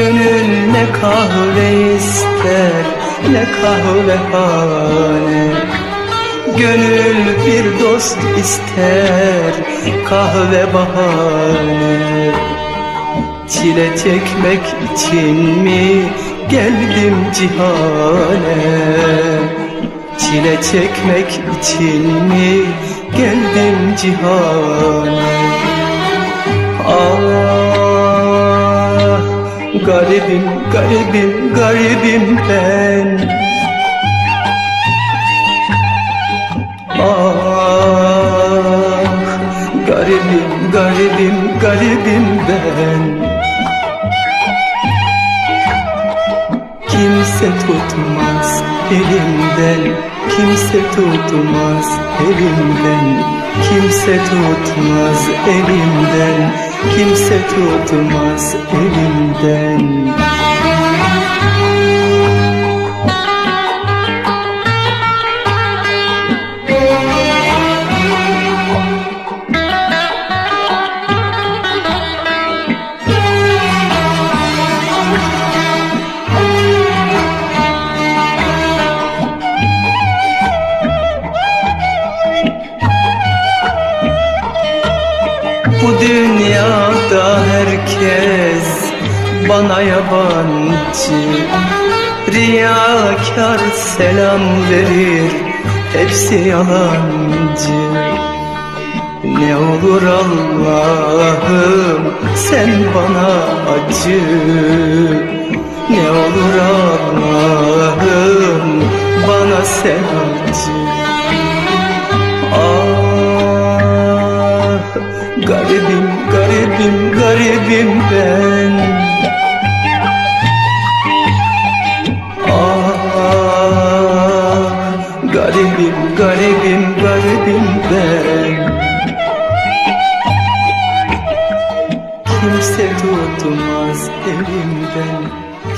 Ne kahve ister ne kahvehane Gönül bir dost ister kahve bahane. Çile çekmek için mi geldim cihane? Çile çekmek için mi geldim cihane garibim garibim garibim ben. Ah garibim garibim garibim ben. Kimse tutmaz elimden Kimse tutmaz elimden. Kimse tutmaz elimden Kimse tutmaz elimden dünyada herkes bana yabancı. Riyakar selam verir hepsi yalancı. Ne olur Allah'ım sen bana acı. Ne olur Allah'ım bana sen acı garibim garibim garibim ben. Ah garibim garibim garibim ben. Kimse tutmaz elimden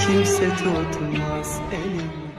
Kimse tutmaz elimden